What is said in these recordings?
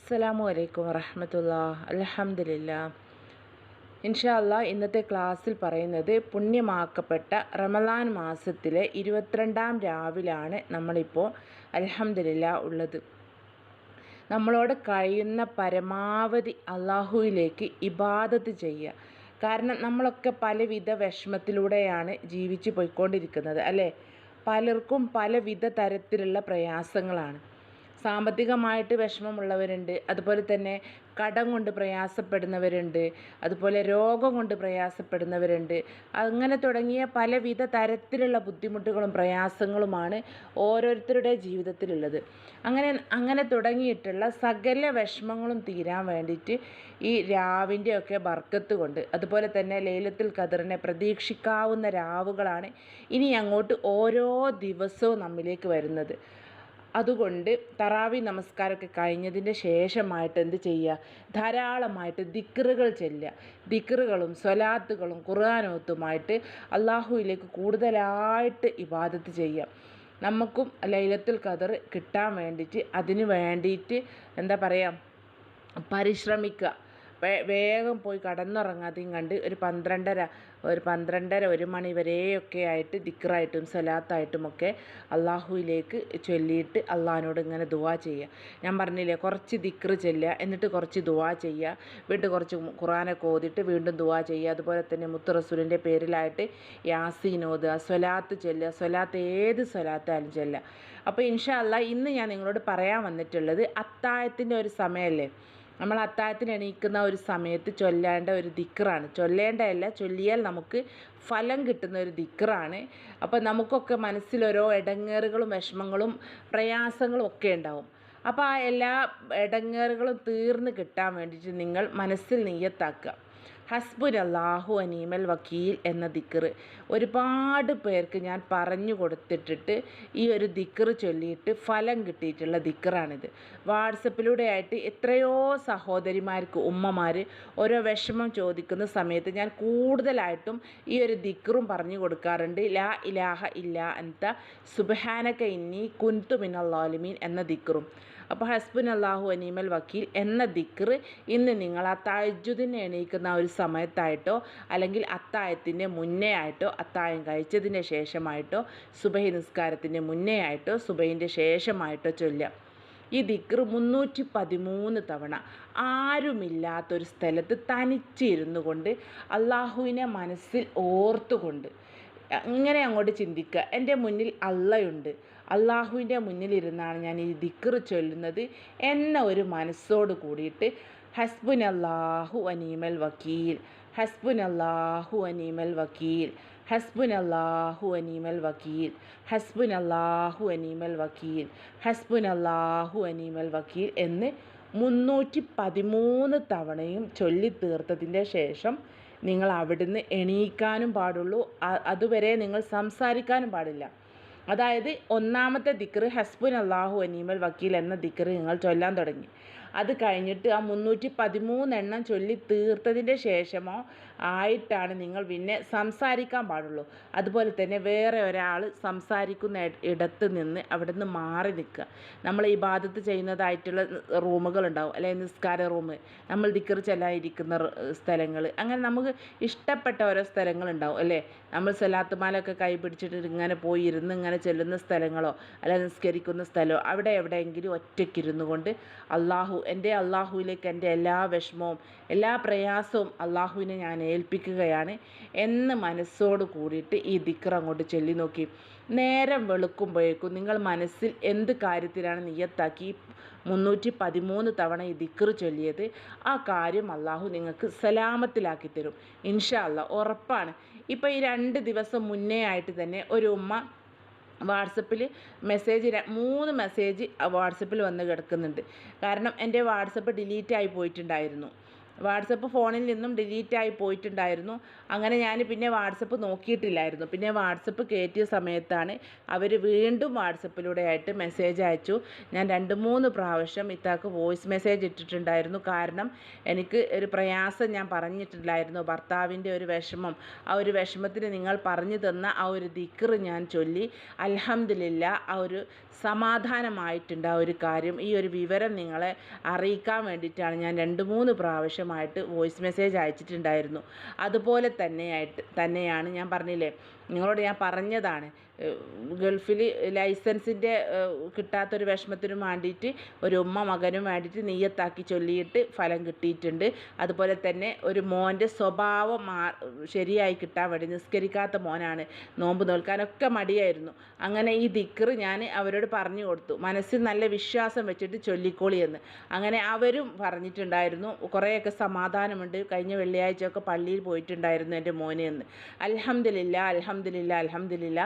അസ്സലാമു അലൈക്കും വറഹമത്തുള്ള അലഹമില്ല ഇൻഷാല്ല ഇന്നത്തെ ക്ലാസ്സിൽ പറയുന്നത് പുണ്യമാക്കപ്പെട്ട റമലാൻ മാസത്തിലെ ഇരുപത്തിരണ്ടാം രാവിലാണ് നമ്മളിപ്പോൾ അലഹമില്ല ഉള്ളത്. നമ്മളോട് കഴിയുന്ന പരമാവധി അള്ളാഹുവിലേക്ക് ഇബാദത്ത് ചെയ്യുക. കാരണം നമ്മളൊക്കെ പലവിധ വിഷമത്തിലൂടെയാണ് ജീവിച്ചു പോയിക്കൊണ്ടിരിക്കുന്നത് അല്ലേ? പലർക്കും പലവിധ തരത്തിലുള്ള പ്രയാസങ്ങളാണ്. സാമ്പത്തികമായിട്ട് വിഷമമുള്ളവരുണ്ട്. അതുപോലെ തന്നെ കടം കൊണ്ട് പ്രയാസപ്പെടുന്നവരുണ്ട്. അതുപോലെ രോഗം കൊണ്ട് പ്രയാസപ്പെടുന്നവരുണ്ട്. അങ്ങനെ തുടങ്ങിയ പലവിധ തരത്തിലുള്ള ബുദ്ധിമുട്ടുകളും പ്രയാസങ്ങളുമാണ് ഓരോരുത്തരുടെ ജീവിതത്തിലുള്ളത്. അങ്ങനെ അങ്ങനെ തുടങ്ങിയിട്ടുള്ള സകല വിഷമങ്ങളും തീരാൻ വേണ്ടിയിട്ട് ഈ രാവിന്റെ ഒക്കെ ബർക്കത്ത് കൊണ്ട് അതുപോലെ തന്നെ ലേലത്തിൽ കതിറിനെ പ്രതീക്ഷിക്കാവുന്ന രാവുകളാണ് ഇനി അങ്ങോട്ട് ഓരോ ദിവസവും നമ്മിലേക്ക് വരുന്നത്. അതുകൊണ്ട് തറാവി നമസ്കാരമൊക്കെ കഴിഞ്ഞതിന്റെ ശേഷമായിട്ട് എന്ത് ചെയ്യുക? ധാരാളമായിട്ട് ദിക്റുകൾ ചെല്ലുക. ദിക്റുകളും സ്വലാത്തുകളും ഖുർആാനോത്തുമായിട്ട് അള്ളാഹുവിലേക്ക് കൂടുതലായിട്ട് ഇബാദത്ത് ചെയ്യുക. നമുക്കും ലൈലത്തുൽ ഖദർ കിട്ടാൻ വേണ്ടിയിട്ട് അതിന് വേണ്ടിയിട്ട് എന്താ പറയുക? പരിശ്രമിക്കുക. വേഗം പോയി കടന്നുറങ്ങാതെയും കണ്ട് ഒരു പന്ത്രണ്ടര ഒരു പന്ത്രണ്ടര ഒരു മണി വരെയൊക്കെ ആയിട്ട് ദിക്റായിട്ടും സലാത്തായിട്ടുമൊക്കെ അള്ളാഹുവിലേക്ക് ചൊല്ലിയിട്ട് അള്ളാഹിനോട് ഇങ്ങനെ ദുവാ ചെയ്യുക. ഞാൻ പറഞ്ഞില്ലേ കുറച്ച് ദിക്റ് ചെല്ലുക എന്നിട്ട് കുറച്ച് ദുവാ ചെയ്യുക. വീണ്ടും കുറച്ച് ഖുറാനൊക്കെ ഓതിയിട്ട് വീണ്ടും ദുവാ ചെയ്യുക. അതുപോലെ തന്നെ മുത്ത് റസൂലിന്റെ പേരിലായിട്ട് യാസീൻ ഓതുക സ്വലാത്ത് ചെല്ലുക. സ്വലാത്ത് ഏത് സ്വലാത്തായാലും ചെല്ലുക. അപ്പോൾ ഇൻഷാ അല്ല ഇന്ന് ഞാൻ നിങ്ങളോട് പറയാൻ വന്നിട്ടുള്ളത് അത്താഴത്തിന്റെ ഒരു സമയമല്ലേ? നമ്മൾ അത്താഴത്തിന് എണീക്കുന്ന ഒരു സമയത്ത് ചൊല്ലേണ്ട ഒരു ദിക്റാണ്. ചൊല്ലേണ്ടതല്ല ചൊല്ലിയാൽ നമുക്ക് ഫലം കിട്ടുന്ന ഒരു ദിക്റാണ്. അപ്പോൾ നമുക്കൊക്കെ മനസ്സിലോരോ ഇടങ്ങേറുകളും വിഷമങ്ങളും പ്രയാസങ്ങളും ഒക്കെ ഉണ്ടാവും. അപ്പോൾ ആ എല്ലാ ഇടങ്ങേറുകളും തീർന്ന് കിട്ടാൻ വേണ്ടിയിട്ട് നിങ്ങൾ മനസ്സിൽ നെയ്യത്താക്കുക. ഹസ്ബുൻ അള്ളാഹു അനീമൽ വക്കീൽ എന്ന ദിക്കറ് ഒരുപാട് പേർക്ക് ഞാൻ പറഞ്ഞു കൊടുത്തിട്ടിട്ട് ഈ ഒരു ദിക്കറ് ചൊല്ലിയിട്ട് ഫലം കിട്ടിയിട്ടുള്ള ദിക്കറാണിത് വാട്സപ്പിലൂടെ ആയിട്ട് എത്രയോ സഹോദരിമാർക്ക് ഉമ്മമാർ ഓരോ വിഷമം ചോദിക്കുന്ന സമയത്ത് ഞാൻ കൂടുതലായിട്ടും ഈ ഒരു ദിക്കറും പറഞ്ഞു കൊടുക്കാറുണ്ട്. ലാ ഇലാഹ ഇല്ല അൻത സുബഹാനക ഇന്നി കുന്തു മിനല്ലാലിമീൻ എന്ന ദിക്കറും അപ്പോൾ ഹസ്ബുൻ അള്ളാഹു അനീമൽ വക്കീൽ എന്ന ദിക്ർ ഇന്ന് നിങ്ങൾ ആ താഴ്ജുദിനെ എണീക്കുന്ന ഒരു സമയത്തായിട്ടോ അല്ലെങ്കിൽ അത്തായത്തിന്റെ മുന്നേ ആയിട്ടോ അത്തായം കഴിച്ചതിന് ശേഷമായിട്ടോ സുബഹി നിസ്കാരത്തിന്റെ മുന്നേ ആയിട്ടോ സുബഹിന്റെ ശേഷമായിട്ടോ ചൊല്ലുക. ഈ ദിക്ർ മുന്നൂറ്റി പതിമൂന്ന് തവണ ആരുമില്ലാത്തൊരു സ്ഥലത്ത് തനിച്ചിരുന്നു കൊണ്ട് അള്ളാഹുവിനെ മനസ്സിൽ ഓർത്തുകൊണ്ട് അങ്ങനെ അങ്ങോട്ട് ചിന്തിക്കുക. എന്റെ മുന്നിൽ അള്ളയുണ്ട്. അള്ളാഹുവിന്റെ മുന്നിലിരുന്നാണ് ഞാൻ ഈ ദിക്ർ ചൊല്ലുന്നത് എന്ന ഒരു മനസ്സോട് കൂടിയിട്ട് ഹസ്ബുൻ അള്ളാഹു അനീമൽ വക്കീൽ ഹസ്ബുൻ അള്ളാഹു അനീമൽ വക്കീൽ ഹസ്ബുൻ അള്ളാഹു അനീമൽ വക്കീൽ ഹസ്ബുൻ അള്ളാഹു അനീമൽ വക്കീൽ ഹസ്ബുൻ അള്ളാഹു അനീമൽ വക്കീൽ എന്ന് മുന്നൂറ്റി പതിമൂന്ന് തവണയും ചൊല്ലി തീർത്തതിന്റെ ശേഷം നിങ്ങൾ അവിടുന്ന് എണീക്കാനും പാടുള്ളൂ. അതുവരെ നിങ്ങൾ സംസാരിക്കാനും പാടില്ല. അതായത് ഒന്നാമത്തെ ദിക്ർ ഹസ്ബുൻ അള്ളാഹു അനീമൽ വക്കീൽ എന്ന ദിക്ർ നിങ്ങൾ ചൊല്ലാൻ തുടങ്ങി. അത് കഴിഞ്ഞിട്ട് ആ മുന്നൂറ്റി പതിമൂന്നെണ്ണം ചൊല്ലി തീർത്തതിന്റെ ശേഷമോ ആയിട്ടാണ് നിങ്ങൾ പിന്നെ സംസാരിക്കാൻ പാടുള്ളൂ. അതുപോലെ തന്നെ വേറെ ഒരാൾ സംസാരിക്കുന്ന ഇടത്ത് നിന്ന് അവിടെ നിന്ന് മാറി നിൽക്കുക. നമ്മൾ ഈ ബാധത്ത് ചെയ്യുന്നതായിട്ടുള്ള റൂമുകളുണ്ടാവും. അല്ലെങ്കിൽ നിസ്കാര റൂം നമ്മൾ ദിക്കർ ചെല്ലാതിരിക്കുന്ന സ്ഥലങ്ങൾ അങ്ങനെ നമുക്ക് ഇഷ്ടപ്പെട്ട ഓരോ സ്ഥലങ്ങളുണ്ടാവും. അല്ലേ നമ്മൾ സലാത്തുമാലൊക്കെ കൈ പിടിച്ചിട്ട് ഇങ്ങനെ പോയി ഇരുന്ന് ഇങ്ങനെ ചെല്ലുന്ന സ്ഥലങ്ങളോ അല്ലെ നിസ്കരിക്കുന്ന സ്ഥലമോ അവിടെ എവിടെയെങ്കിലും ഒറ്റയ്ക്കിരുന്നു കൊണ്ട് അള്ളാഹു എന്റെ അള്ളാഹുവിലേക്ക് എന്റെ എല്ലാ വിഷമവും എല്ലാ പ്രയാസവും അള്ളാഹുവിനെ ഞാൻ ഏൽപ്പിക്കുകയാണ് എന്ന് മനസ്സോട് കൂടിയിട്ട് ഈ ദിക്കർ അങ്ങോട്ട് ചൊല്ലി നോക്കി. നേരം വെളുക്കുമ്പോഴേക്കും നിങ്ങൾ മനസ്സിൽ എന്ത് കാര്യത്തിലാണ് നിയത്താക്കി? മുന്നൂറ്റി പതിമൂന്ന് തവണ ഈ ദിക്കർ ചൊല്ലിയത്. ആ കാര്യം അള്ളാഹു നിങ്ങൾക്ക് സലാമത്തിലാക്കി തരും. ഇൻഷാ അല്ല ഉറപ്പാണ്. ഇപ്പോൾ ഈ രണ്ട് ദിവസം മുന്നേ ആയിട്ട് തന്നെ ഒരു ഉമ്മ വാട്സപ്പിൽ മെസ്സേജ് മൂന്ന് മെസ്സേജ് വാട്സപ്പിൽ വന്ന് കിടക്കുന്നുണ്ട്. കാരണം എന്റെ വാട്സപ്പ് ഡിലീറ്റ് ആയി പോയിട്ടുണ്ടായിരുന്നു. വാട്സപ്പ് ഫോണിൽ നിന്നും ഡിലീറ്റായി പോയിട്ടുണ്ടായിരുന്നു. അങ്ങനെ ഞാൻ പിന്നെ വാട്സപ്പ് നോക്കിയിട്ടില്ലായിരുന്നു. പിന്നെ വാട്സപ്പ് കയറ്റിയ സമയത്താണ് അവർ വീണ്ടും വാട്സപ്പിലൂടെ ആയിട്ട് മെസ്സേജ് അയച്ചു. ഞാൻ രണ്ട് മൂന്ന് പ്രാവശ്യം ഇത്താക്ക് വോയിസ് മെസ്സേജ് ഇട്ടിട്ടുണ്ടായിരുന്നു. കാരണം എനിക്ക് ഒരു പ്രയാസം ഞാൻ പറഞ്ഞിട്ടില്ലായിരുന്നു. ഭർത്താവിന്റെ ഒരു വിഷമം ആ ഒരു വിഷമത്തിന് നിങ്ങൾ പറഞ്ഞു തന്ന ആ ഒരു ദിക്കർ ഞാൻ ചൊല്ലി. അലഹമില്ല ആ ഒരു സമാധാനമായിട്ടുണ്ട് ആ ഒരു കാര്യം. ഈ ഒരു വിവരം നിങ്ങളെ അറിയിക്കാൻ വേണ്ടിയിട്ടാണ് ഞാൻ രണ്ട് മൂന്ന് പ്രാവശ്യമായിട്ട് വോയിസ് മെസ്സേജ് അയച്ചിട്ടുണ്ടായിരുന്നു. അതുപോലെ തന്നെയായിട്ട് തന്നെയാണ് ഞാൻ പറഞ്ഞില്ലേ നിങ്ങളോട് ഞാൻ പറഞ്ഞതാണ്. ഗൾഫിൽ ലൈസൻസിന്റെ കിട്ടാത്തൊരു വിഷമത്തിനും വേണ്ടിയിട്ട് ഒരു ഉമ്മ മകനും വേണ്ടിയിട്ട് നെയ്യത്താക്കി ചൊല്ലിയിട്ട് ഫലം കിട്ടിയിട്ടുണ്ട്. അതുപോലെ തന്നെ ഒരു മോന്റെ സ്വഭാവം മാ ശരിയായി കിട്ടാൻ വേണ്ടി നിസ്കരിക്കാത്ത മോനാണ്. നോമ്പ് നോൽക്കാനൊക്കെ മടിയായിരുന്നു. അങ്ങനെ ഈ ദിക്കറ് ഞാൻ അവരോട് പറഞ്ഞു കൊടുത്തു. മനസ്സിൽ നല്ല വിശ്വാസം വെച്ചിട്ട് ചൊല്ലിക്കോളി എന്ന്. അങ്ങനെ അവരും പറഞ്ഞിട്ടുണ്ടായിരുന്നു. കുറേയൊക്കെ സമാധാനമുണ്ട്. കഴിഞ്ഞ വെള്ളിയാഴ്ചയൊക്കെ പള്ളിയിൽ പോയിട്ടുണ്ടായിരുന്നു എന്റെ മോനെ എന്ന്. അലഹമില്ല അലഹമില്ല അൽഹംദുലില്ല.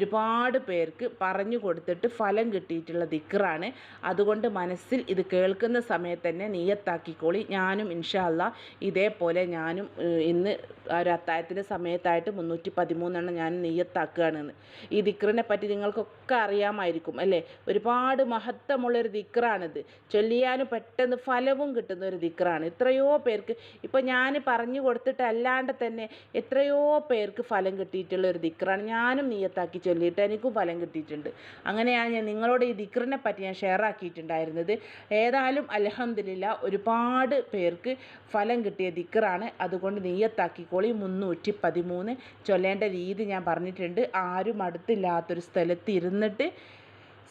ഒരുപാട് പേർക്ക് പറഞ്ഞു കൊടുത്തിട്ട് ഫലം കിട്ടിയിട്ടുള്ള ദിക്റാണ്. അതുകൊണ്ട് മനസ്സിൽ ഇത് കേൾക്കുന്ന സമയത്ത് തന്നെ നീയത്താക്കിക്കോളി. ഞാനും ഇൻഷാല്ല ഇതേപോലെ ഞാനും ഇന്ന് ഒരു അത്തായത്തിന്റെ സമയത്തായിട്ട് മുന്നൂറ്റി പതിമൂന്നെണ്ണം ഞാൻ നീയത്താക്കുകയാണെന്ന്. ഈ ദിക്റിനെ പറ്റി നിങ്ങൾക്കൊക്കെ അറിയാമായിരിക്കും അല്ലേ? ഒരുപാട് മഹത്വമുള്ളൊരു ദിക്റാണിത്. ചൊല്ലിയാലും പെട്ടെന്ന് ഫലവും കിട്ടുന്ന ഒരു ദിക്റാണ്. എത്രയോ പേർക്ക് ഇപ്പോൾ ഞാൻ പറഞ്ഞു കൊടുത്തിട്ട് അല്ലാണ്ട് തന്നെ എത്രയോ പേർക്ക് ഫലം കിട്ടിയിട്ടുള്ള ഒരു ദിക്റാണ്. ഞാനും നീയത്താക്കി ചൊല്ലിയിട്ട് എനിക്കും ഫലം കിട്ടിയിട്ടുണ്ട്. അങ്ങനെയാണ് ഞാൻ നിങ്ങളോട് ഈ ദിക്റിനെ പറ്റി ഞാൻ ഷെയർ ആക്കിയിട്ടുണ്ടായിരുന്നത്. ഏതായാലും അലഹമില്ല ഒരുപാട് പേർക്ക് ഫലം കിട്ടിയ ദിക്റാണ്. അതുകൊണ്ട് നീയത്താക്കിക്കോളി മുന്നൂറ്റി പതിമൂന്ന് ചൊല്ലേണ്ട രീതി ഞാൻ പറഞ്ഞിട്ടുണ്ട്. ആരും അടുത്തില്ലാത്തൊരു സ്ഥലത്ത് ഇരുന്നിട്ട്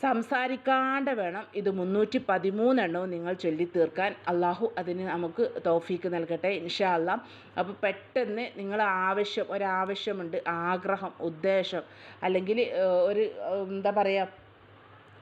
സംസാരിക്കാണ്ട് വേണം ഇത് മുന്നൂറ്റി പതിമൂന്നെണ്ണവും നിങ്ങൾ ചൊല്ലി തീർക്കാൻ അള്ളാഹു അതിന് നമുക്ക് തോഫീക്ക് നൽകട്ടെ ഇൻഷാ അല്ല അപ്പോൾ പെട്ടെന്ന് നിങ്ങൾ ആവശ്യം ഒരാവശ്യമുണ്ട് ആഗ്രഹം ഉദ്ദേശം അല്ലെങ്കിൽ ഒരു എന്താ പറയുക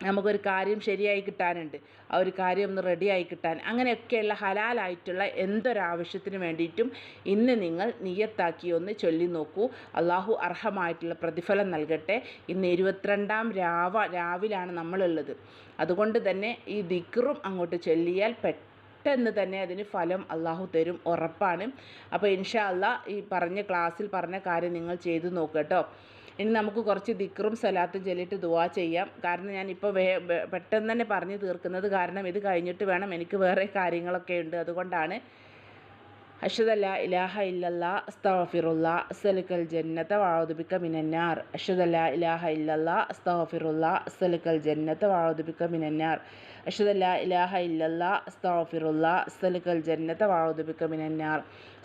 നമുക്കൊരു കാര്യം ശരിയായി കിട്ടാനുണ്ട്. ആ ഒരു കാര്യം ഒന്ന് റെഡിയായി കിട്ടാൻ. അങ്ങനെയൊക്കെയുള്ള ഹലാലായിട്ടുള്ള എന്തൊരാവശ്യത്തിന് വേണ്ടിയിട്ടും ഇന്ന് നിങ്ങൾ നിയത്താക്കി ഒന്ന് ചൊല്ലി നോക്കൂ. അള്ളാഹു അർഹമായിട്ടുള്ള പ്രതിഫലം നൽകട്ടെ. ഇന്ന് ഇരുപത്തിരണ്ടാം രാവ രാവിലാണ് നമ്മളുള്ളത്. അതുകൊണ്ട് തന്നെ ഈ ദിക്റും അങ്ങോട്ട് ചൊല്ലിയാൽ പെട്ടെന്ന് തന്നെ അതിന് ഫലം അള്ളാഹു തരും ഉറപ്പാണ്. അപ്പോൾ ഇൻഷാ അല്ലാ ഈ പറഞ്ഞ ക്ലാസ്സിൽ പറഞ്ഞ കാര്യം നിങ്ങൾ ചെയ്തു നോക്കട്ടോ കേട്ടോ. ഇനി നമുക്ക് കുറച്ച് ദിക്റും സലാത്തും ചൊല്ലിയിട്ട് ദുവാ ചെയ്യാം. കാരണം ഞാൻ ഇപ്പോൾ വേ പെട്ടെന്ന് തന്നെ പറഞ്ഞു തീർക്കുന്നത് കാരണം ഇത് കഴിഞ്ഞിട്ട് വേണം എനിക്ക് വേറെ കാര്യങ്ങളൊക്കെ ഉണ്ട്. അതുകൊണ്ടാണ് അഷദല്ല ഇലാഹ ഇല്ലല്ലാ അസ്തഗ്ഫിറുല്ലാ അസലുക്കൽ ജന്നത വഅഊദുബിക മിനന്നാർ. അഷദല്ല ഇലാഹ ഇല്ലല്ലാ അസ്തഗ്ഫിറുല്ലാ അസലുക്കൽ ജന്നത വഅഊദുബിക മിനന്നാർ. അഷദല്ല ഇലാഹ ഇല്ലല്ലാ അസ്തഗ്ഫിറുല്ലാ അസലുക്കൽ ജന്നത വഅഊദുബിക മിനന്നാർ.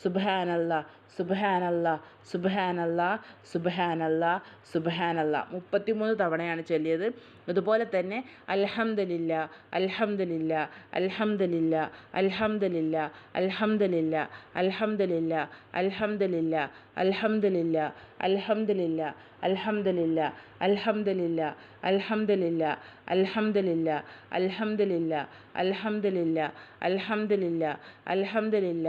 സുബ്ഹാനല്ലാ സുബാനല്ല സുബാനല്ല സുബാനല്ല സുബാനല്ല മുപ്പത്തിമൂന്ന് തവണയാണ് ചൊല്ലിയത് അതുപോലെ തന്നെ അൽഹംദുലില്ല അൽഹംദുലില്ല അൽഹംദുലില്ല അൽഹംദുലില്ല അൽഹംദുലില്ല അൽഹംദുലില്ല അൽഹംദുലില്ല അൽഹംദുലില്ല അൽഹംദുലില്ല അൽഹംദുലില്ല അൽഹംദുലില്ല അൽഹംദുലില്ല അൽഹംദുലില്ല അൽഹംദുലില്ല അൽഹംദുലില്ല അൽഹംദുലില്ല അൽഹംദുലില്ല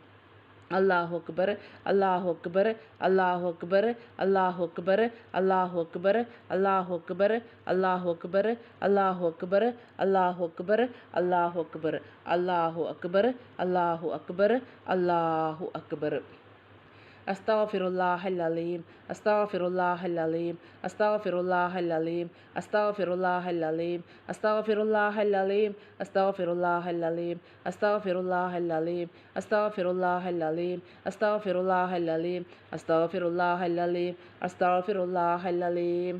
அல்லாஹ் அக்பர் அல்லாஹ் அக்பர் அல்லாஹ் அக்பர் அல்லாஹ் அக்பர் அல்லாஹ் அக்பர் அல்லாஹ் அக்பர் அல்லாஹ் அக்பர் அல்லாஹ் அக்பர் அல்லாஹ் அக்பர் அல்லாஹ் அக்பர் அல்லாஹ் அக்பர் அல்லாஹ் அக்பர் அல்லாஹ் அக்பர் அஸ்தாஃபிருல்லாஹல் அலீம் அஸ்தாஃபிருல்லாஹல் அலீம் அஸ்தாஃபிருல்லாஹல் அலீம் அஸ்தாஃபிருல்லாஹல் அலீம் அஸ்தாஃபிருல்லாஹல் அலீம் அஸ்தாஃபிருல்லாஹல் அலீம் அஸ்தாஃபிருல்லாஹல் அலீம் அஸ்தாஃபிருல்லாஹல் அலீம் அஸ்தாஃபிருல்லாஹல் அலீம் அஸ்தாஃபிருல்லாஹல் அலீம் அஸ்தாஃபிருல்லாஹல் அலீம்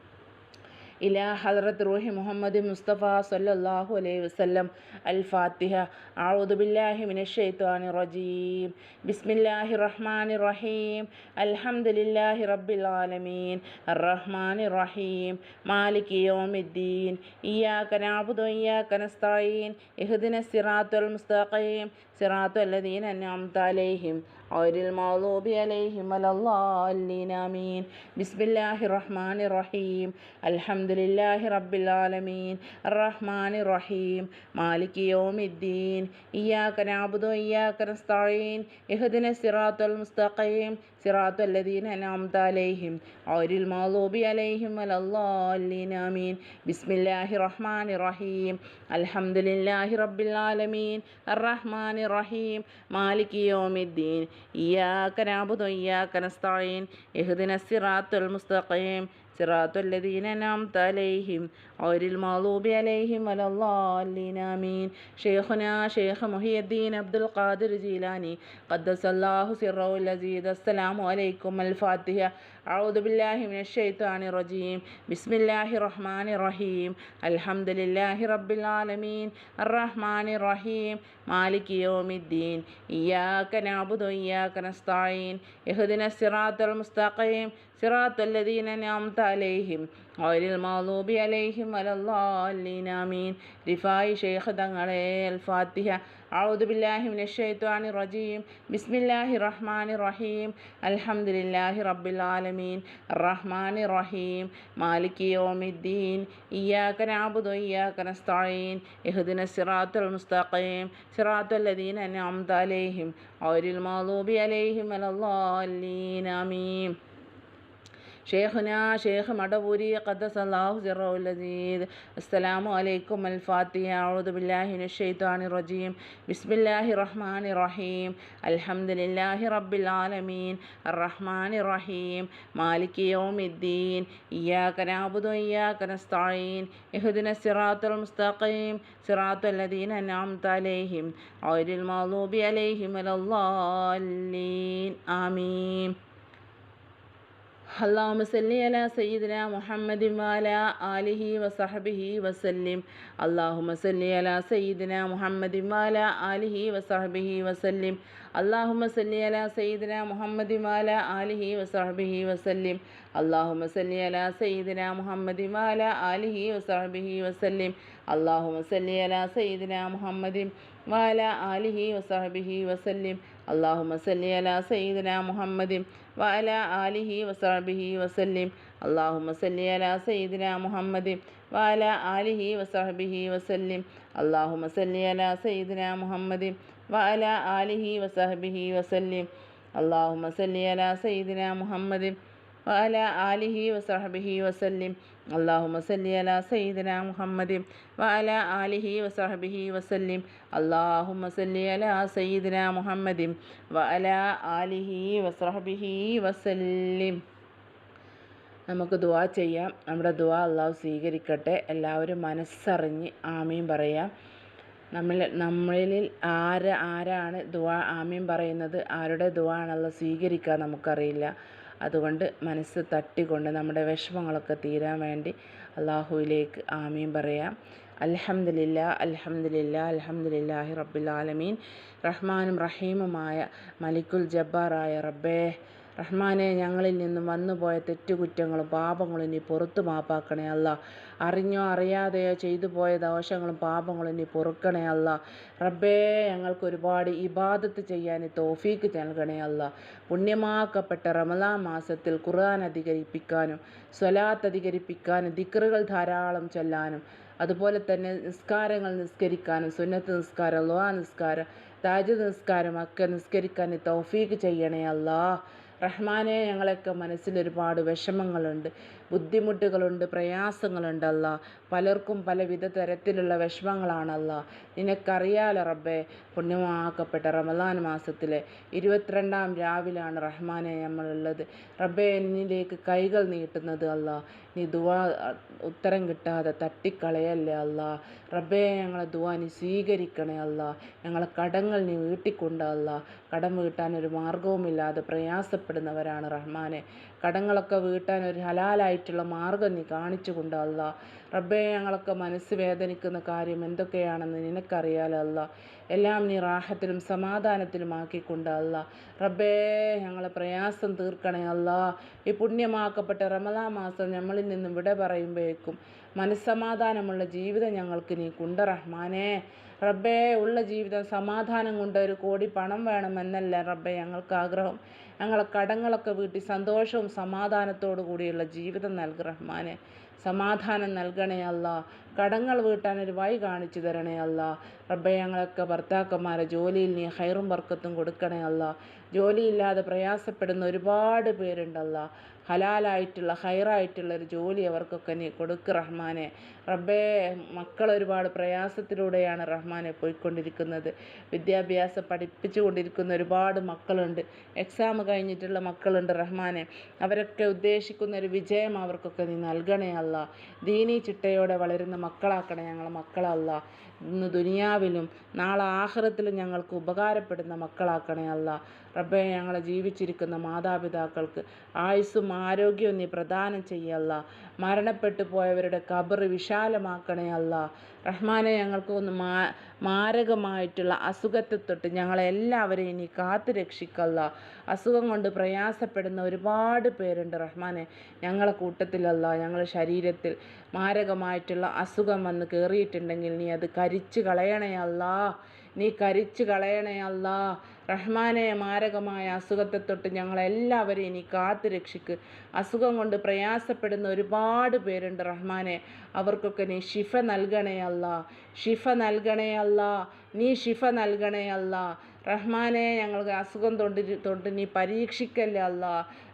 ഇലാ ഹദ്റത്ത് റൂഹി മുഹമ്മദ് മുസ്തഫ സല്ലാഹു അലൈഹി വസ്ലം അൽ ഫാത്തിഹ ആഊദുബില്ലാഹി മിനഷെയ്ത്വാനി റജീം. ബിസ്മില്ലാഹി റഹ്മാൻ റഹീം. അൽഹംദുലില്ലാഹി റബ്ബിൽ ആലമീൻ. റഹ്മാൻ റഹീം. മാലിക് യോമിദ്ദീൻ. ഇയാ കനാബുദോ ഇയാ കനസ്തായീൻ ഇഹ്ദിന സിറാത്തുൽ മുസ്തഖീം. സിറാത്തു അല്ലദീൻ അൻഅംത ഔരിൽ മൗലൂബി അലൈഹിം വലല്ലാലീൻ ആമീൻ ബിസ്മില്ലാഹി റഹ്മാനി റഹീം. അൽഹംദുലില്ലാഹി റബ്ബിൽ ആലമീൻ. റഹ്മാനി റഹീം മാലിക് യൗമിദ്ദീൻ. ഇയ്യാക നഅബുദു വ ഇയ്യാക നസ്തഈൻ. ഇഹ്ദിന സിറാത്തൽ മുസ്തഖീം. സിറാത്തു അല്ലദീൻ അനാംത അലൈഹിം ഔരിൽ മാലൂബി അലൈഹിം അലല്ലാലീൻ ആമീൻ ബിസ്മില്ലാഹി റഹ്മാൻ റഹീം അൽഹംദുലില്ലാഹി റബ്ബിൽ ആലമീൻ. അറഹ്മാൻ റഹീം മാലിക് യോമിദ്ദീൻ. ഇയാക്ക നാബുദു ഇയാക്ക നസ്തഈൻ. ഇഹ്ദിന സിറാത്തുൽ മുസ്തഖീം. صراط الذين أنعمت عليهم غير المغضوب عليهم ولا الضالين آمين. شيخنا شيخ محي الدين عبد القادر جيلاني قدس الله سره الذي السلام عليكم. الفاتحة ഔദുബില്ലാഹി മിനഷെയ്ത്താണ് റജീം ബിസ്മില്ലാഹി റഹ്മാൻ റഹീം അൽഹംദുലില്ലാഹി റബ്ബിൽ ആലമീൻ അറഹ്മാൻ റഹീം മാലിക് യോമിദ്ദീൻ ഇയാക്ക നാബുദു ഇയാക്ക നസ്തായീൻ യഹുദിന സിറാത്തുൽ മുസ്തഖീം സിറാത്തുൽ ലദീന അലൈഹിം المستقيم صراط الذين أنعمت عليهم غير المغضوب عليهم ولا الضالين آمين رفاعي شيخ തങ്ങളെ الفاتحة أعوذ بالله من الشيطان الرجيم بسم الله الرحمن الرحيم الحمد لله رب العالمين الرحمن الرحيم مالك يوم الدين إياك نعبد وإياك نستعين اهدنا الصراط المستقيم صراط الذين أنعمت عليهم غير المغضوب عليهم ولا الضالين آمين شيخنا شيخ مدبوري قدس الله سره العزيز السلام عليكم الفاتحة أعوذ بالله من الشيطان الرجيم بسم الله الرحمن الرحيم الحمد لله رب العالمين الرحمن الرحيم مالك يوم الدين إياك نعبد وإياك نستعين اهدنا الصراط المستقيم صراط الذين أنعمت عليهم غير المغضوب عليهم ولا الضالين آمين അള്ളാഹു സല്ലി അല സയ്യിദിന മുഹമ്മദ് വാല ആലിഹി വസഹബിഹി വസല്ലിം. അള്ളാഹു സല്ലി അല സയ്യിദിന മുഹമ്മദ് വാല ആലിഹി വസഹബിഹി വസല്ലിം. അള്ളാഹു സല്ലി അല സയ്യിദിന മുഹമ്മദ് വാല ആലിഹി വസഹബിഹി വസല്ലിം. അള്ളാഹു സല്ലി അല സയ്യിദിന മുഹമ്മദ് വാല ആലിഹി വസഹബിഹി വസല്ലിം. അള്ളാഹു സല്ലി അല സയ്യിദിന മുഹമ്മദ് വാല ആലിഹി വസഹബിഹി വസല്ലിം. അള്ളാഹുമ സല്ലി അല സയ്യിദന മുഹമ്മദിം വഅല ആലിഹി വസാബിഹി വസല്ലിം. അള്ളാഹുമ സല്ലി അല സയ്യിദന മുഹമ്മദിം വഅല ആലിഹി വസാബിഹി വസല്ലിം. അള്ളാഹുമ സല്ലി അല സയ്യിദന മുഹമ്മദിം വഅല ആലിഹി വസാബിഹി വസല്ലിം. അള്ളാഹുമ സല്ലി അല സയ്യിദന മുഹമ്മദിം വഅല ആലിഹി വസാബിഹി വസല്ലിം. അള്ളാഹുമ സല്ലി അല സയ്യിദന മുഹമ്മദി വഅല ആലിഹി വസഹബിഹി വസല്ലിം. അള്ളാഹുമ സല്ലി അല സയ്യിദന മുഹമ്മദി വഅല ആലിഹി വസഹബിഹി വസല്ലിം. നമുക്ക് ദുവാ ചെയ്യാം. നമ്മുടെ ദുവാ അള്ളാഹു സ്വീകരിക്കട്ടെ. എല്ലാവരും മനസ്സറിഞ്ഞ് ആമീൻ പറയാം. നമ്മൾ നമ്മളിൽ ആര് ആരാണ് ദുവാ ആമീൻ പറയുന്നത്? ആരുടെ ദുവാ ആണല്ലോ സ്വീകരിക്കുക നമുക്കറിയില്ല. അതുകൊണ്ട് മനസ്സ് തട്ടിക്കൊണ്ട് നമ്മുടെ വിഷമങ്ങളൊക്കെ തീരാൻ വേണ്ടി അള്ളാഹുവിലേക്ക് ആമീൻ പറയാം. അലഹമില്ല അലഹമില്ല അലഹമില്ലാഹി റബ്ബിൽ ആലമീൻ. റഹ്മാനും റഹീമുമായ മലിക്കുൽ ജബ്ബാറായ റബ്ബേ റഹ്മാനെ ഞങ്ങളിൽ നിന്നും വന്നുപോയ തെറ്റുകുറ്റങ്ങളും പാപങ്ങളും നീ പുറത്തു മാപ്പാക്കണേ അല്ല. അറിഞ്ഞോ അറിയാതെയോ ചെയ്തു പോയ ദോഷങ്ങളും പാപങ്ങളും നീ പൊറുക്കണേ അല്ല. റബ്ബേ ഞങ്ങൾക്ക് ഒരുപാട് ഇബാദത്ത് ചെയ്യാൻ തോഫീക്ക് നൽകണേ അല്ല. പുണ്യമാക്കപ്പെട്ട റമലാ മാസത്തിൽ ഖുർആൻ അധികരിപ്പിക്കാനും സ്വലാത്ത് അധികരിപ്പിക്കാനും ദിക്റുകൾ ധാരാളം ചൊല്ലാനും അതുപോലെ തന്നെ നിസ്കാരങ്ങൾ നിസ്കരിക്കാനും സുന്നത്ത് നിസ്കാരം ലോഹ നിസ്കാരം താജ് നിസ്കാരം ഒക്കെ നിസ്കരിക്കാൻ തൗഫീക്ക് ചെയ്യണേ അല്ലാ റഹ്മാനെ ഞങ്ങളൊക്കെ മനസ്സിൽ ഒരുപാട് വിഷമങ്ങളുണ്ട്. ബുദ്ധിമുട്ടുകളുണ്ട് പ്രയാസങ്ങളുണ്ടല്ല പലർക്കും പലവിധ തരത്തിലുള്ള വിഷമങ്ങളാണല്ല നിനക്കറിയാലോ റബ്ബേ പുണ്യമാക്കപ്പെട്ട റമദാൻ മാസത്തിലെ ഇരുപത്തിരണ്ടാം രാവിലാണ് റഹ്മാനെ നമ്മളുള്ളത്. റബ്ബേ എന്നിലേക്ക് കൈകൾ നീട്ടുന്നത് അല്ല. നീ ദുവാ ഉത്തരം കിട്ടാതെ തട്ടിക്കളയല്ലേ അല്ല. റബ്ബേ ഞങ്ങളെ ദുവാ നീ സ്വീകരിക്കണേ അല്ല. ഞങ്ങളെ കടങ്ങൾ നീ വീട്ടിക്കൊണ്ട് അല്ല. കടം വീട്ടാൻ ഒരു മാർഗവുമില്ലാതെ പ്രയാസപ്പെടുന്നവരാണ് റഹ്മാനെ. കടങ്ങളൊക്കെ വീട്ടാൻ ഒരു ഹലാലായിട്ടുള്ള മാർഗം നീ കാണിച്ചു കൊണ്ട് അല്ല. റബ്ബേ ഞങ്ങളൊക്കെ മനസ്സ് വേദനിക്കുന്ന കാര്യം എന്തൊക്കെയാണെന്ന് നിനക്കറിയാലോ അല്ല. എല്ലാം നീ റാഹത്തിലും സമാധാനത്തിലും ആക്കിക്കൊണ്ട് അല്ല. റബ്ബേ ഞങ്ങളെ പ്രയാസം തീർക്കണേ അല്ല. ഈ പുണ്യമാക്കപ്പെട്ട റമദാ മാസം നമ്മളിൽ നിന്നും വിട പറയുമ്പോഴേക്കും മനസ്സമാധാനമുള്ള ജീവിതം ഞങ്ങൾക്ക് നീ കുണ്ട റഹ്മാനേ. റബ്ബേ ഉള്ള ജീവിതം സമാധാനം കൊണ്ട് ഒരു കോടി പണം വേണമെന്നല്ല റബ്ബേ ഞങ്ങൾക്ക് ആഗ്രഹം. ഞങ്ങളെ കടങ്ങളൊക്കെ വീട്ടി സന്തോഷവും സമാധാനത്തോടു കൂടിയുള്ള ജീവിതം നൽകി റഹ്മാനെ. സമാധാനം നൽകണേ അല്ല. കടങ്ങൾ വീട്ടാൻ ഒരു വഴി കാണിച്ചു തരണേ അല്ല. റബ്ബെ ഞങ്ങളൊക്കെ ഭർത്താക്കന്മാരെ ജോലിയിൽ നീ ഹൈറും വർക്കത്തും കൊടുക്കണേ അല്ല. ജോലിയില്ലാതെ പ്രയാസപ്പെടുന്ന ഒരുപാട് പേരുണ്ടല്ല ഹലാലായിട്ടുള്ള ഹൈറായിട്ടുള്ള ഒരു ജോലി അവർക്കൊക്കെ നീ കൊടുക്ക് റഹ്മാനെ. റബ്ബേ മക്കൾ ഒരുപാട് പ്രയാസത്തിലൂടെയാണ് റഹ്മാനെ പോയിക്കൊണ്ടിരിക്കുന്നത്. വിദ്യാഭ്യാസം പഠിപ്പിച്ചു കൊണ്ടിരിക്കുന്ന ഒരുപാട് മക്കളുണ്ട്. എക്സാം കഴിഞ്ഞിട്ടുള്ള മക്കളുണ്ട് റഹ്മാനെ. അവരൊക്കെ ഉദ്ദേശിക്കുന്ന ഒരു വിജയം അവർക്കൊക്കെ നീ നൽകണേ അല്ല. ദീനി ചിട്ടയോടെ വളരുന്ന മക്കളാക്കണേ ഞങ്ങളെ മക്കളല്ല. ഇന്ന് ദുനിയാവിലും നാളെ ആഹ്റത്തിലും ഞങ്ങൾക്ക് ഉപകാരപ്പെടുന്ന മക്കളാക്കണേ അല്ല. റബ്ബെ ഞങ്ങളെ ജീവിച്ചിരിക്കുന്ന മാതാപിതാക്കൾക്ക് ആയുസ്സും ആരോഗ്യവും നീ പ്രദാനം ചെയ്യല്ല മരണപ്പെട്ടു പോയവരുടെ കബർ വിശാലമാക്കണേ അല്ല. റഹ്മാനെ ഞങ്ങൾക്ക് ഒന്ന് മാ മാരകമായിട്ടുള്ള അസുഖത്തെ തൊട്ട് ഞങ്ങളെല്ലാവരെയും ഇനി കാത്തു രക്ഷിക്കല്ല. അസുഖം കൊണ്ട് പ്രയാസപ്പെടുന്ന ഒരുപാട് പേരുണ്ട് റഹ്മാനെ. ഞങ്ങളെ കൂട്ടത്തിലല്ല ഞങ്ങളുടെ ശരീരത്തിൽ മാരകമായിട്ടുള്ള അസുഖം വന്ന് കയറിയിട്ടുണ്ടെങ്കിൽ നീ അത് കരിച്ചു കളയണേ അല്ല. നീ കരിച്ചു കളയണേ അല്ല. റഹ്മാനെ മാരകമായ അസുഖത്തെ തൊട്ട് ഞങ്ങളെല്ലാവരെയും നീ കാത്തു രക്ഷിക്ക്. അസുഖം കൊണ്ട് പ്രയാസപ്പെടുന്ന ഒരുപാട് പേരുണ്ട് റഹ്മാനെ. അവർക്കൊക്കെ നീ ഷിഫ നൽകണേ അല്ല. ഷിഫ നൽകണേ നീ ഷിഫ നൽകണേ അല്ല. റഹ്മാനെ ഞങ്ങൾക്ക് അസുഖം തൊണ്ടി തൊട്ട് നീ പരീക്ഷിക്കല്ലേ അല്ല.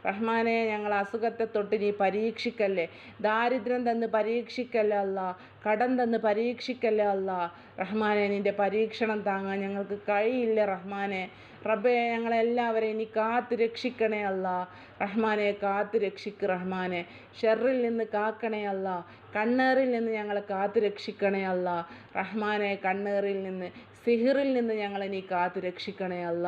റഹ്മാനെ ഞങ്ങൾ അസുഖത്തെ തൊട്ട് നീ പരീക്ഷിക്കല്ലേ. ദാരിദ്ര്യം തന്ന് പരീക്ഷിക്കല്ലേ അല്ല. കടം തന്ന് പരീക്ഷിക്കല്ലേ അല്ല. റഹ്മാനെ നിന്റെ പരീക്ഷണം താങ്ങാൻ ഞങ്ങൾക്ക് കഴിയില്ല റഹ്മാനെ. റബ്ബെ ഞങ്ങളെല്ലാവരെയും നീ കാത്ത് രക്ഷിക്കണേ അല്ല. റഹ്മാനെ കാത്ത് രക്ഷിക്ക് റഹ്മാനെ. ഷെറിൽ നിന്ന് കാക്കണേ അല്ല. കണ്ണേറിൽ നിന്ന് ഞങ്ങളെ കാത്ത് രക്ഷിക്കണേ അല്ല. റഹ്മാനെ കണ്ണേറിൽ നിന്ന് സിഹിറിൽ നിന്ന് ഞങ്ങളെ നീ കാത്തു രക്ഷിക്കണേ അല്ല.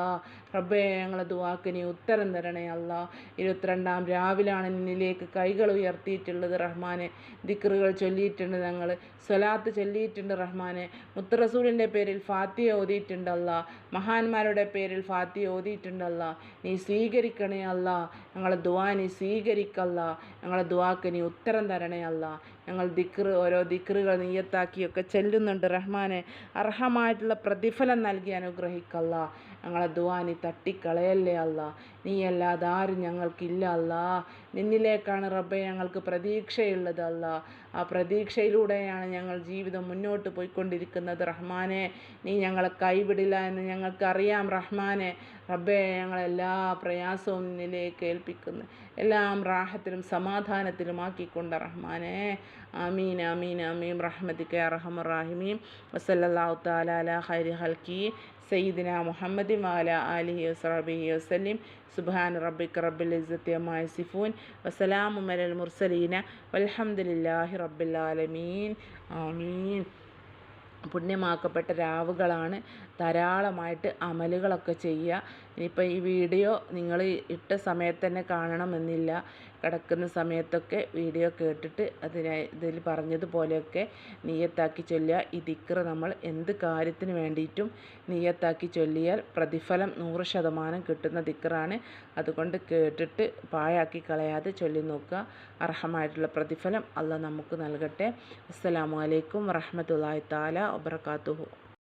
റബ്ബേ ഞങ്ങളെ ദുവാക്ക് നീ ഉത്തരം തരണേ അല്ല. ഇരുപത്തിരണ്ടാം രാവിലാണ് നിന്നിലേക്ക് കൈകൾ ഉയർത്തിയിട്ടുള്ളത് റഹ്മാനെ. ദിക്റുകൾ ചൊല്ലിയിട്ടുണ്ട് ഞങ്ങൾ സ്വലാത്ത് ചൊല്ലിയിട്ടുണ്ട് റഹ്മാനെ. മുത്തറസൂലിന്റെ പേരിൽ ഫാത്തി ഓതിയിട്ടുണ്ടല്ല മഹാന്മാരുടെ പേരിൽ ഫാത്തി ഓതിയിട്ടുണ്ടല്ല നീ സ്വീകരിക്കണേ അല്ല. ഞങ്ങളെ ദുവാ നീ സ്വീകരിക്കല്ല. ഞങ്ങളെ ദുവാക്ക് നീ ഉത്തരം തരണേ അല്ല. ഞങ്ങൾ ദിക്റ് ഓരോ ദിക്റുകൾ നീയത്താക്കിയൊക്കെ ചെല്ലുന്നുണ്ട്. റഹ്മാനെ അർഹമായിട്ടുള്ള പ്രതിഫലം നൽകി അനുഗ്രഹിക്കല്ല. ഞങ്ങളെ ദുവാനി തട്ടിക്കളയല്ലേ അല്ല. നീ അല്ലാതെ ആരും ഞങ്ങൾക്കില്ല അല്ല. നിന്നിലേക്കാണ് റബ്ബെ ഞങ്ങൾക്ക് പ്രതീക്ഷയുള്ളത് അല്ല. ആ പ്രതീക്ഷയിലൂടെയാണ് ഞങ്ങൾ ജീവിതം മുന്നോട്ട് പോയിക്കൊണ്ടിരിക്കുന്നത്. റഹ്മാനെ നീ ഞങ്ങളെ കൈവിടില്ല എന്ന് ഞങ്ങൾക്കറിയാം. റഹ്മാനെ റബ്ബെ ഞങ്ങളെല്ലാ പ്രയാസവും നിലയിലേക്ക് ഏൽപ്പിക്കുന്നു എല്ലാം റാഹത്തിലും സമാധാനത്തിലും ആക്കിക്കൊണ്ട് റഹ്മാനെ. ആമീൻ ആമീൻ ആമീൻ. റഹ്മത്തിക്ക് അറഹമുറാഹിമീം വസല്ലാഹു താല അല ഹൈരി ഹൽക്കി സയ്യിദിന മുഹമ്മദ് വാല അലിഹി വസ്റബിഹി വസ്ലിം സുബാൻ റബ്ബിക് റബ്ബിൽ ഇസത്യമായ സിഫൂൻ വസലാമു മലൽ മുർസലീന. വലഹമുല്ലാഹി റബ്ബിൽ ആലമീൻ. ആമീൻ. പുണ്യമാക്കപ്പെട്ട രാവുകളാണ് ധാരാളമായിട്ട് അമലുകളൊക്കെ ചെയ്യുക. ഇനിയിപ്പോൾ ഈ വീഡിയോ നിങ്ങൾ ഇട്ട സമയത്ത് തന്നെ കാണണമെന്നില്ല. കിടക്കുന്ന സമയത്തൊക്കെ വീഡിയോ കേട്ടിട്ട് അതിനെ ഇതിൽ പറഞ്ഞതുപോലെയൊക്കെ നീയത്താക്കി ചൊല്ലുക. ഈ ദിക്റ് നമ്മൾ എന്ത് കാര്യത്തിന് വേണ്ടിയിട്ടും നീയത്താക്കി ചൊല്ലിയാൽ പ്രതിഫലം നൂറ് ശതമാനം കിട്ടുന്ന ദിക്റാണ്. അതുകൊണ്ട് കേട്ടിട്ട് പാഴാക്കി കളയാതെ ചൊല്ലി നോക്കുക. അർഹമായിട്ടുള്ള പ്രതിഫലം അല്ല നമുക്ക് നൽകട്ടെ. അസ്സലാമു അലൈക്കും വറഹമത്തല്ലാഹി താല വബർക്കാത്തുഹു